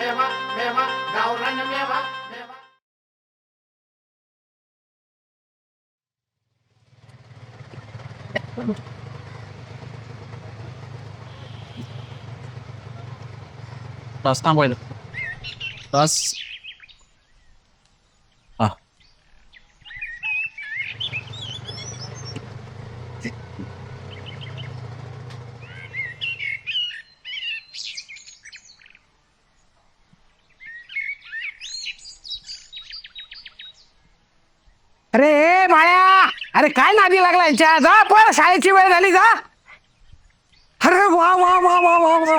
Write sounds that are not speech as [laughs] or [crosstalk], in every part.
मेवा मेवा गावरान मेवा मेवा तास थांबवायला तास हा अरे ए बाळ्या अरे काय नादी लागला यांच्या जा पण शाळेची वेळ झाली जा. अरे वा वा वा वा वा वा.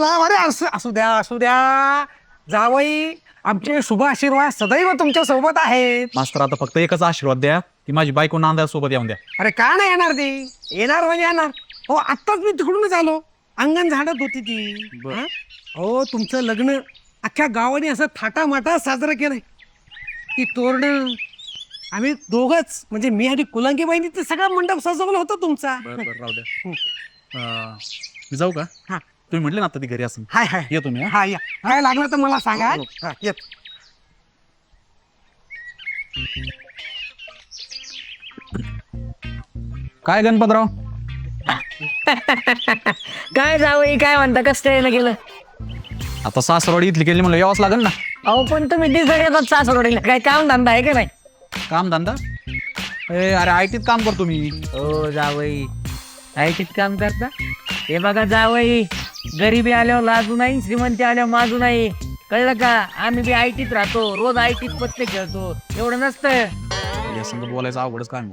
वा. अरे असू असू द्या असू द्या. जावई आमचे शुभ आशीर्वाद सदैव तुमच्यासोबत आहेत. मास्तर आता फक्त एकच आशीर्वाद द्या. की माझी बायको नांद्या सोबत येऊन द्या. अरे का नाही येणार ती? येणार म्हणजे येणार. हो आत्ताच मी तिकडूनच आलो. अंगण झाडत होती ती. बरं. हा? हो तुमचं लग्न अख्ख्या गावाने असं थाटामाटा साजरं केलंय. ती तोरणं आम्ही दोघच म्हणजे मी आणि कुलांगी बहिणी ते सगळा मंडप सजवला होता तुमचा. बरं बरं राहू द्या. अं, मी जाऊ का? हा. तुम्ही म्हटले ना आता ती घरी असून. हाय हाय. ये तुम्ही हा? हा या. काय लागलं तर मला सांगा. हो, हा, येत. काय गणपतराव? काय जावं काय म्हणता? कसं काय गेलं? आता सासरवाडी इथली गेली म्हणलं यावंच लागेल ना. अहो पण तुम्ही दिसत येतात सासवडीला काय काम धंदा आहे का नाही? काम धंदा? ए अरे आय टीत काम करतो मी. हो जावई. आयटीत काम करता? हे बघा जावई गरिबी आल्यावर लाजू नाही श्रीमंती आल्यावर माजू नाही. कळलं का? आम्ही बी आयटीत राहतो रोज आयटीत पत्ते खेळतो. एवढं नसतं. या संग बोलायचं अवघडच काम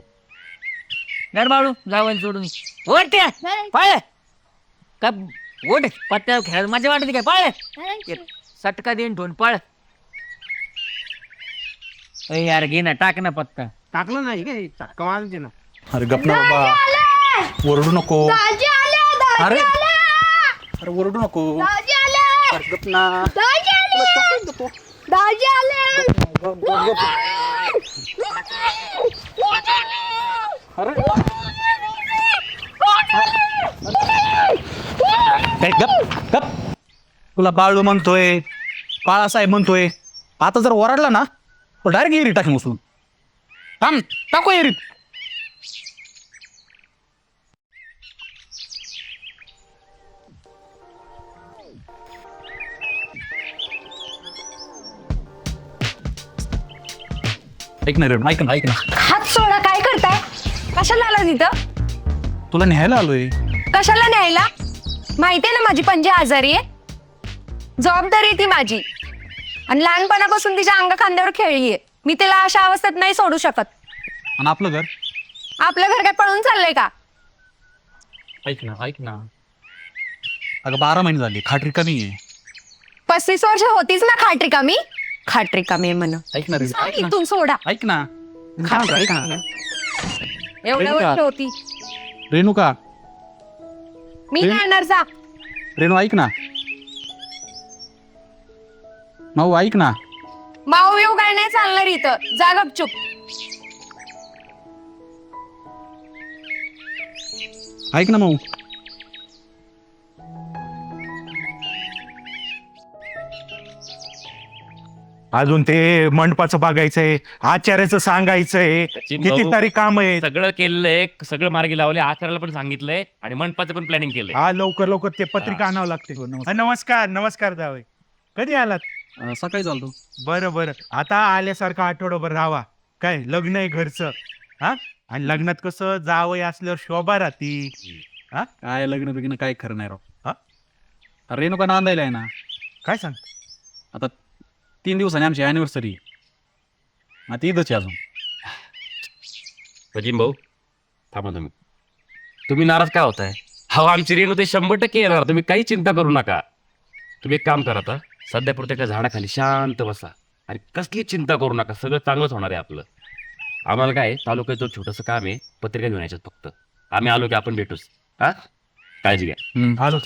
गरबाळू जावई सोडून. ओट त्या पाळ. का ओट पत्त्यावर खेळ मजा वाटते काय? पाळ. सटका देईन ठोन पाळ. अय यार घे ना टाक ना पत्ता. टाकलं नाही काय? चटका मारते ना. अरे गप ना बाबा. ओरडू नको. दाजी आले दाजी अरे. आले! अरे ओरडू नको. दाजी आले! अरे गप ना. दाजी आले! दाजी आले! काय गप गप तुला बाळू म्हणतोय बाळासाहेब म्हणतोय. आता जर ओरडला ना डायरेक्ट एरी टाकी उचलून. थांब टाको एरीत. ऐक ना रे ऐक ना ऐक ना. हात सोडा काय करताय? कशाला आला तिथं तुला न्यायला आलोय. कशाला न्यायला? माहितीये ना माझी पंजे आजारी आहे? जबाबदारी आहे ती माझी. आणि लहानपणापासून तिच्या अंग खांद्यावर खेळलीये मी तिला अशा अवस्थेत नाही सोडू शकत. आणि आपलं घर? आपलं घर काय पळून चाललंय का? ऐक ना ऐक ना. अगं बारा महिने झाली खात्री कमी आहे. पस्तीस वर्ष होतीच ना खाटरी कमी खाटरी कमी आहे म्हण ऐक ना रे ऐक ना. इथून सोडा. ऐक ना. ऐक एवढ्या. वर्ष होती. रेणुका. मी नाही येणार जा. रेणू ऐक ना. माऊ ऐक ना. माऊ येऊ काय? नाही चालणार इथं. जा गपचूप. ऐक ना माऊ. अजून ते मंडपाचं बघायचंय आचार्याचं सांगायचंय. सचिन भाऊ, कितीतरी काम आहे सगळं केलेलं सगळं मार्गी लावले आचार्याला पण सांगितलंय आणि मंडपाचं पण प्लॅनिंग केलंय. हा लवकर लवकर ते पत्रिका आणावं लागते. हो, नमस्कार. नमस्कार नमस्कार जावय कधी आलात? अं, सकाळी चालतो. बरं बरं. आता आल्यासारखं आठवडाभर राहावा. काय लग्न आहे घरचं. हा? आणि लग्नात कसं जावय असल्यावर शोभा राहती. काय लग्न बिग्न काय खरं नाही राव. हा? अरे रेणुका नांदायला आहे ना. काय सांग? आता तीन दिवसांनी आमची अॅनिव्हर्सरी आता ईदच आहे अजून. सचिन भाऊ थांबा तुम्ही. तुम्ही नाराज काय होताय? हा आमची रेणू ते शंभर टक्के येणार. तुम्ही काही चिंता करू नका. तुम्ही एक काम करा आता. सध्या प्रत्येका झाडाखाली शांत बसा. आणि कसली चिंता करू नका सगळं चांगलंच होणार आहे आपलं. आम्हाला काय तालुक्याचं छोटंसं काम आहे पत्रिका घेऊन यायच्यात फक्त. आम्ही आलो की आपण भेटूच. हा? काळजी घ्या. आलो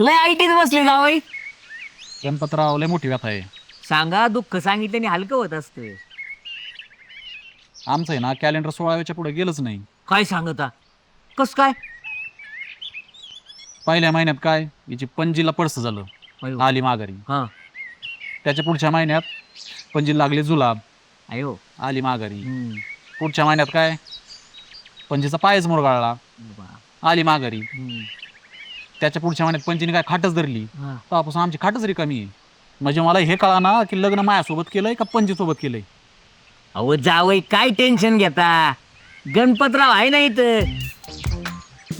लय आयटीत बसले जावई गणपतराव लय मोठी व्यथा आहे. सांगा दुःख सांगितल्याने हलकं होत असतं. आमचं आहे ना कॅलेंडर सोळाव्याच्या पुढे गेलंच नाही. काय सांगता? कस काय? पहिल्या महिन्यात काय हिची पणजीला पडस झालं. अयो. आली माघारी. हा. त्याच्या पुढच्या महिन्यात पणजीला लागले जुलाब. अयो. आली माघारी. हम्म. पुढच्या महिन्यात काय? पणजीचा पायच मुरगाळला. बा. आली माघारी. हम्म. त्याच्या पुढच्या महिन्यात पणजीने काय खाटच धरली. हा. तेव्हापासून आमची खाटच रिकामी आहे. म्हणजे मला हे कळा ना की लग्न माझ्यासोबत केलंय का पणजीसोबत केलंय? अहो जावई काय टेन्शन घेता? गणपतराव आहे ना इथं?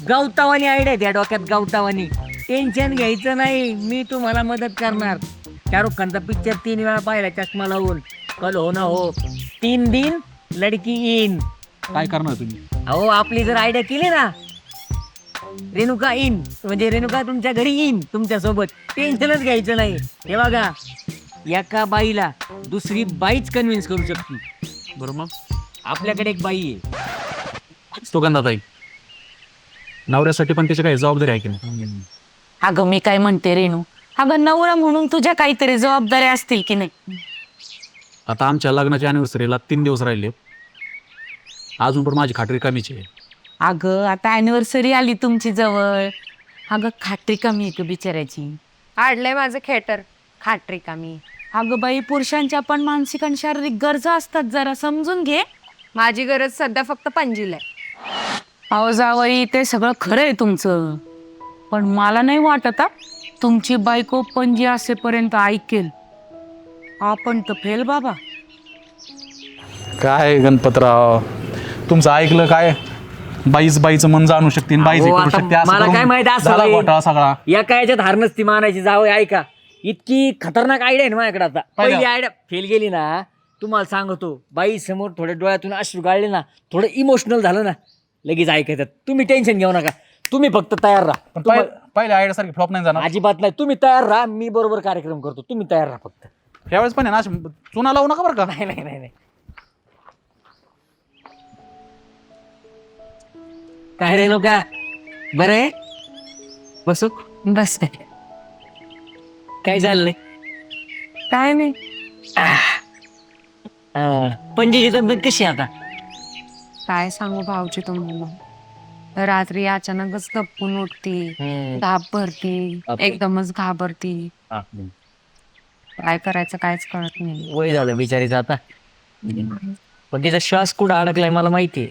गवतावानी आयडिया त्या डोक्यात गवतावानी. टेन्शन घ्यायचं नाही. मी तुम्हाला मदत करणार. शाहरुख खानचा पिक्चर तीन वेळा पाहिला चष्मा लावून. कल हो ना हो. तीन दिन लडकी इन काय करणार तुम्ही? अहो आपली जर आयडिया केली ना रेणुका इन म्हणजे रेणुका तुमच्या घरी येईन तुमच्यासोबत टेन्शनच घ्यायचं नाही. हे बघा एका बाईला दुसरी बाईच कन्व्हिन्स करू शकते. बरं मग? आपल्याकडे एक बाई आहे. सुगंधाताई नवऱ्यासाठी पण त्याची काही जबाबदारी आहे की नाही? अगं मी काय म्हणते रेणू? अगं नवरा म्हणून तुझ्या काहीतरी जबाबदाऱ्या असतील की नाही? आता आमच्या लग्नाच्या अॅनिव्हर्सरीला तीन दिवस राहिले. अजून पण माझी खात्री कमीची आहे. अगं आता अॅनिव्हर्सरी आली तुमची जवळ. अगं खात्री कमी आहे का बिचारायची आडलंय माझं खेटर. खात्री कमी. अगं बाई पुरुषांच्या पण मानसिक आणि शारीरिक गरजा असतात जरा समजून घे. माझी गरज सध्या फक्त पंजीला आहे. अहो जावई ते सगळं खरं आहे तुमचं. पण मला नाही वाटत हा, तुमची बायको पणजी असेपर्यंत ऐकेल. आपण तर फेल बाबा. काय गणपतराव? तुमचं ऐकलं काय? बाईच बाईचं मन जाणू शकते आणि बाईच हे अहो, करू आता शकते असं मला काय माहीत असं झाला होईल. घोटाळा सगळा. या काय याच्यात हार नसती मानायची जावं ऐका. इतकी खतरनाक आयडिया आहे ना माझ्याकडे आता. पहिलं. पहिली आयडिया फेल गेली ना तुम्हाला सांगतो बाई समोर थोड्या डोळ्यातून अश्रू गाळले ना थोडं इमोशनल झालं ना लगेच ऐकायचं. तुम्ही टेन्शन घेऊ नका. तुम्ही फक्त तयार राहा. पण तुम्हा- पहि- पहिल्या आयडिया सारखी फ्लॉप नाही जाणार. अजिबात नाही. तुम्ही तयार राहा. मी बरोबर कार्यक्रम करतो. तुम्ही तयार राहा फक्त. यावेळेस पण आहे ना अशी चुना लावू नका बरं का? नाही नाही नाही नाही. काय रे लोका? बरं आहे? बसू? बस काय चाललंय काय नाही. पंजीची तब्येत कशी आहे आता? काय सांगू भाऊजी तुम्हाला? रात्री अचानकच गप्पून उठती धाप भरती. एकदमच घाबरती. काय करायचं कायच कळत नाही. वय झालं बिचारीचं आता. पण तिचा श्वास कुठं अडकलाय मला माहितीये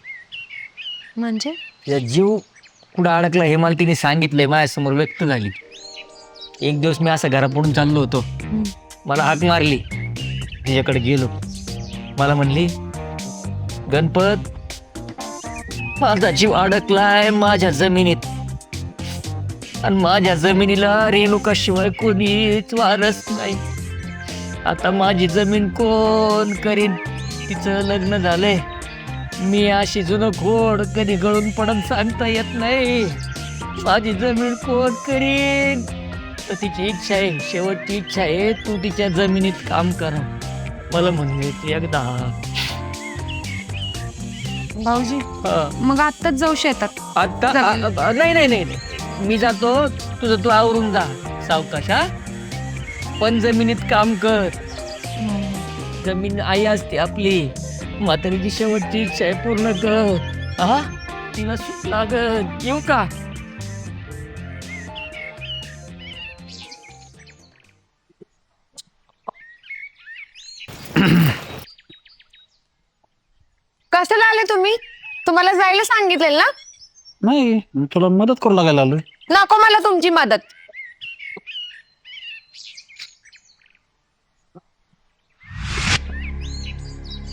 म्हणजे? या जीव कुठं अडकला हे मला तिने सांगितलंय माझ्यासमोर व्यक्त झाली. एक दिवस मी असं घरापुढून चाललो होतो. मला हाक मारली. तिच्याकडे गेलो. मला म्हणली गणपत माझा जीव अडकलाय माझ्या जमिनीत. आणि माझ्या जमिनीला रेणुकाशिवाय कोणीच वारस नाही. आता माझी जमीन कोण करीन? तिचं लग्न झालंय. मी अशी जुनं खोड कधी गळून पडत सांगता येत नाही. माझी जमीन कोण करीन? तर तिची इच्छा आहे शेवटची इच्छा आहे तू तिच्या जमिनीत काम कर. मला म्हणली होती एकदा. भाऊजी हा. मग आत्ताच जाऊ शेतात. आता आ- आ- नाही नाही नाही नाही. मी जातो तुझं तू आवरून जा सावकाश हा. पण जमिनीत काम कर. जमीन आई असते आपली. म्हातारीची शेवटची इच्छा आहे पूर्ण कर. हा तिला सुख लागत येऊ का? कशाला आले तुम्ही? तुम्हाला जायला सांगितलेलं ना? नाही मी तुला मदत करू लागायला आलोय. नको मला तुमची मदत.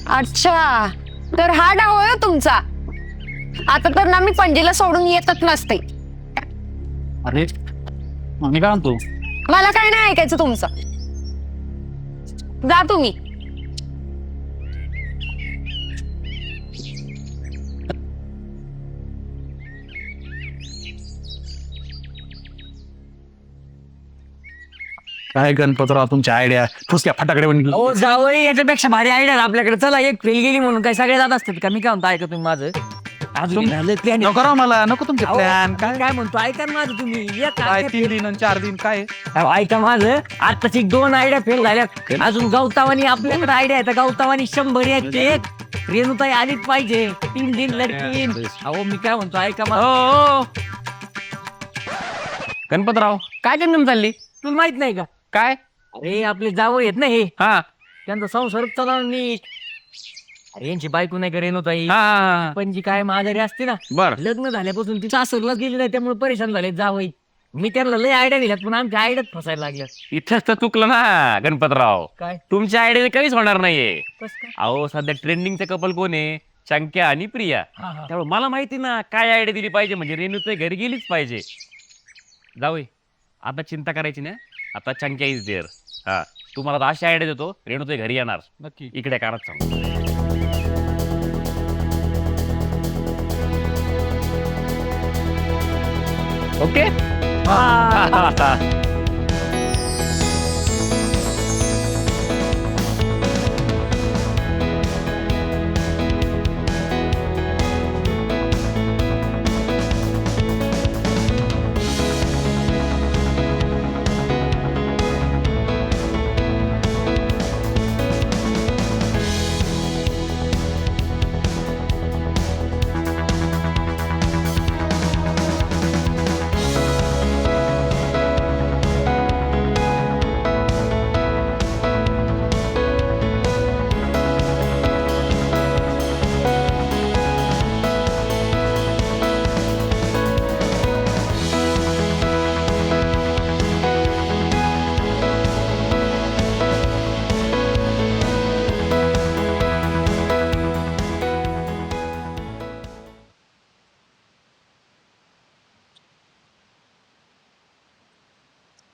अच्छा तर हा डाव आहे हो तुमचा. आता तर ना मी पणजीला सोडून येतच नसते. अरे मग मी काय म्हणतो? मला काय नाही ऐकायचं तुमचं. जा तुम्ही. काय गणपतराव तुमच्या आयडिया फुसक्या फटाकडे म्हणजे हो जावई याच्यापेक्षा भारी आयडिया आपल्याकडे. चला एक फेल गेली म्हणून काय सगळे जात असतात का? मी काय म्हणतो ऐका तुम्ही माझं. अजून झालं plan. नको राव मला नको तुमचे अहो, प्लॅन काय? काय म्हणतो ऐका ना माझं तुम्ही. एक काय तीन दिन आणि चार दिन काय? अहो, ऐका माझं. आताची दोन आयडिया फेल झाल्या. अजून गौतावानी आपल्याकडे आयडिया आहे. तर गौतावानी शंभर ते. एक रेणुताई आलीच पाहिजे. तीन दिन लडकीन अहो मी काय म्हणतो ऐका हो, मला गणपतराव. काय गंगम चालली? तुला माहीत नाही का? काय? अरे आपले जावं येत ना हे. हा. त्यांचा संसार चला नीट. अरे यांची बायको नाही का रेणुताई? हा पण जी काय माघारी असते ना बर. लग्न झाल्यापासून ती सासरला गेली नाही त्यामुळे परेशान झाले जावई. मी त्यांना लय आयडिया दिल्यात पण आमच्या आयडियात फसायला लागल्या इथंच तर चुकलं ना गणपतराव. काय? तुमच्या आयडियाने काहीच होणार नाहीये. कस काय? अहो सध्या ट्रेंडिंगचं कपल कोण आहे? शंक्या आणि प्रिया. हा, हा. त्यामुळे मला माहिती ना काय आयडिया दिली पाहिजे म्हणजे रेणू घरी गेलीच पाहिजे. जाऊ आता चिंता करायची ना? आता चंक्या इज देअर हा. तुम्हाला अशी आयडिया देतो रेणू घरी येणार. नक्की. इकडे कानात सांग. ओके [laughs]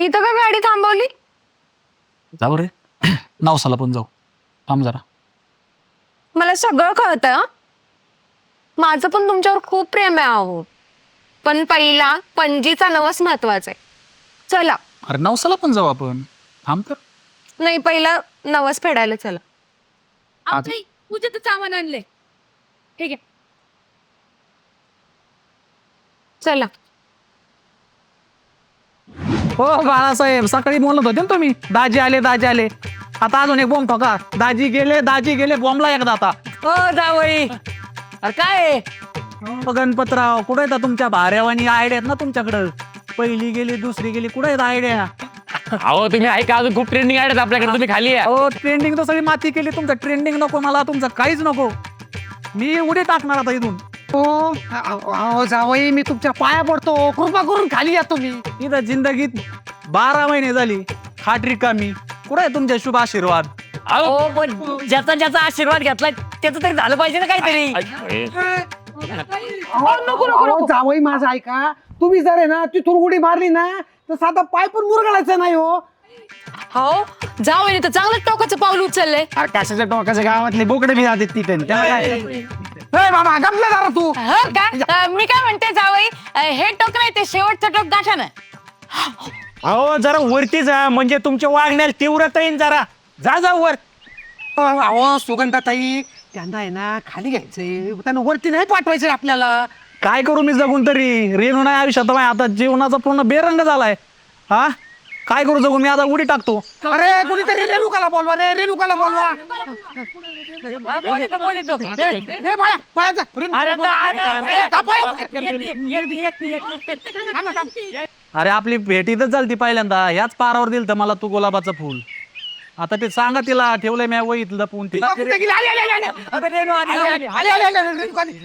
इथं का गाडी थांबवली? जाऊ रे. [clears throat] नावसाला पण जाऊ. थांब जरा. मला सगळं कळतं हं. माझं पण तुमच्यावर खूप प्रेम आहे अहो. पण पहिला पणजीचा नवस महत्त्वाचा आहे. चला. अरे नवसाला पण जाऊ आपण. थांब तर. नाही पहिला नवस फेडायला चला. आधी- पूजेचं सामान आणले ठीक आहे चला. हो बाळासाहेब सकाळी बोलत होते ना तुम्ही दाजी आले दाजी आले. आता अजून एक बॉम्ब ठोका. दाजी गेले दाजी गेले बॉम्बला एकदा आता. हो जावई. अरे काय? आहे? अहो, गणपतराव कुठे येतात तुमच्या भाऱ्यावानी आयडिया आहेत ना तुमच्याकडं? पहिली गेली दुसरी गेली कुठे येत आयडिया? अहो तुम्ही ऐका अजून खूप ट्रेंडिंग आयडिया आपल्याकडे तुम्ही खाली या. हो ट्रेंडिंग तर सगळी माती केली तुमचं ट्रेंडिंग नको मला तुमचं काहीच नको. मी उडी टाकणार आता इथून. हो. अहो जावई मी तुमच्या पाया पडतो. कृपा करून खाली या तुम्ही. इथं जिंदगीत बारा महिने झाली. खाटरी कामी. कुठे आहे तुमचे शुभ आशीर्वाद? अहो हो पण ज्याचा ज्याचा आशीर्वाद घेतलाय त्याचं तरी झालं पाहिजे ना काहीतरी. अहो, जावई माझा ऐका. तुम्ही जर आहे ना तिथून उडी मारली ना तर साधा पाय पण मुरगळायचा नाही हो. हो जाऊ तर चांगलं टोकाचं पाऊल उचललंय. अरे कशाच्या टोकाच्या गावातले बोकडे मी आधी तिथे. त्याला काय? ए बाबा गमला जरा तू. हं, काय अं, मी काय म्हणते जावई अं, हे टोक नाही ते शेवटचं टोक गाठा ना अहो जरा वरती जा म्हणजे तुमच्या वागण्याला तीव्रता येईन जरा. जा जा वर. अहो सुगंधाताई त्यांना आहे ना खाली घ्यायचंय. त्यांना वरती नाही पाठवायचंय आपल्याला. काय करू मी जगून तरी? रेणू नाही आयुष्यात माझ्या आता जीवनाचा पूर्ण बेरंग झालाय. हा? काय करू जगून मी आता उडी टाकतो. अरे कुणीतरी रेणुकाला बोलवा रे रेणुकाला बोलवा. बाळा, बाळा जा. अरे आपली भेट इथंच झाली पहिल्यांदा. ह्याच पारावर दिल तर मला तू गुलाबाचं फुल. आता ते सांगा तिला ठेवलंय मी वहीत लपवून तिला.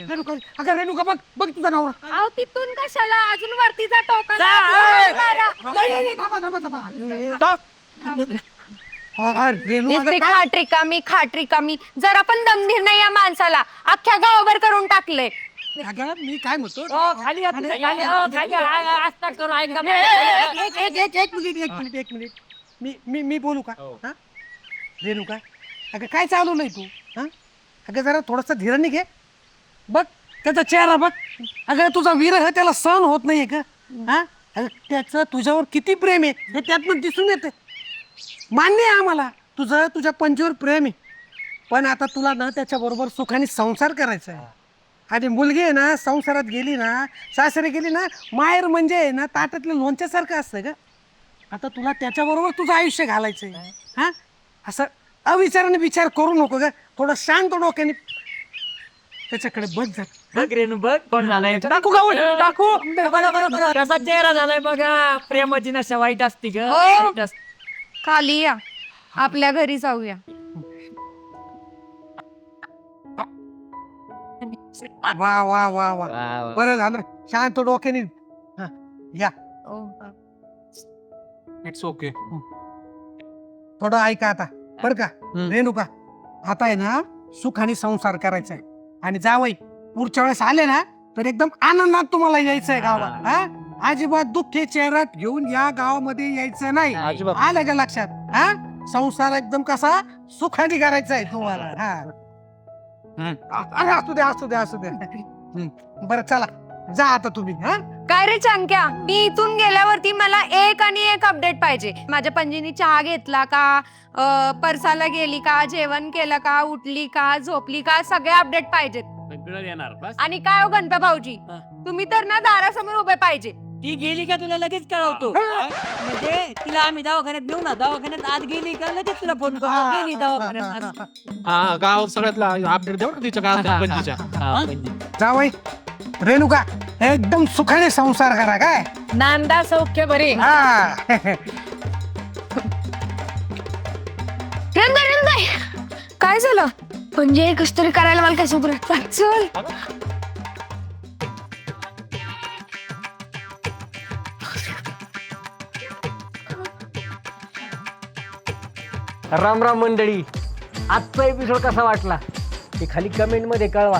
रेणुका. अगं बघ बघ तुझा नवरा. अहो तिथून कशाला? अजून वरतीचा टोका नाही, नाही, नाही, थांबा, थांबा, थांबा. टाक. अरे, रेणु अगं नुसती काय- खाट रिकामी खाट रिकामी. जरा पण दमधीर नाही या माणसाला. अख्ख्या गावाभर करून टाकले अगं मी काय म्हणतो? हो, खाली हो, एक मिनिट एक मिनिट. मी मी मी बोलू का? हा. रेणुका अगं काय चालवलंय तू? हा? अगं जरा थोडंसं धीराने घे बघ त्याचा चेहरा बघ. अगं तुझा विरह त्याला सहन होत नाहीये का? हा? अगं त्याचं तुझ्यावर किती प्रेम आहे हे त्यातनं दिसून येते मान्य आहे आम्हाला तुझं तुझ्या पंचीवर प्रेम आहे. पण आता तुला ना त्याच्याबरोबर सुखाने संसार करायचा आहे. आणि मुलगी आहे ना संसारात गेली ना सासरे गेली ना माहेर म्हणजे आहे ना ताटातलं लोणच्यासारखं असतं का आता तुला त्याच्याबरोबर तुझं आयुष्य घालायचंय. हा? असं अविचाराने विचार करू नको का थोडं शांत डोक्याने. त्याच्याकडे बघ जा बघ. रेणू बघ. कोण झालाय? टाकू का? टाकू कसा चेहरा झालाय बघा. प्रेमाची नशा वाईट असते ग. हो. वाईट असते. या. आपल्या घरी जाऊया. वा वा वा वा. वा, बरं झालं. शांत डोक्याने. हा, या. इट्स ओके थोडं ऐका आता. बरं का? रेणुका आता आहे ना सुखाने संसार करायचा आहे आणि जावई पुढच्या वेळेस आले ना तर एकदम आनंदात तुम्हाला यायचं आहे गावात हा? अजिबात दुःखी चेहरा घेऊन या गावामध्ये यायचं नाही. अजिबात. आलं का लक्षात? हा? संसार एकदम कसा सुखाने करायचा आहे तुम्हाला. हा. अरे असू द्या असू द्या असू द्या हम्म. बरं चला. जा आता तुम्ही हा? काय रे चांक्या? मी इथून गेल्यावरती मला एक आणि एक अपडेट पाहिजे. माझ्या पंजीनी चहा घेतला का? अं, परसाला गेली का? जेवण केलं का? उठली का? झोपली का? सगळे अपडेट पाहिजेत. सगळं येणार बस. आणि काय हो गणपा भाऊजी? हा. तुम्ही तर ना दारासमोर उभे पाहिजे. ती गेली का तुला लगेच कळवतो? म्हणजे तिला आम्ही दवाखान्यात नेऊ ना. दवाखान्यात आत गेली का लगेच तुला फोन करतो गेली दवाखान्यात. हा गाव सगळ्यातला अपडेट देऊ ना तिच्या गावात पंचीच्या हा. जावई रेणुका एकदम सुखाने संसार करा काय? नांदा सौख्य बरे हा. काय झालं? म्हणजे कस तरी करायला मला काय सोबत चल. राम राम मंडळी आजचा एपिसोड कसा वाटला? ते खाली कमेंटमध्ये कळवा.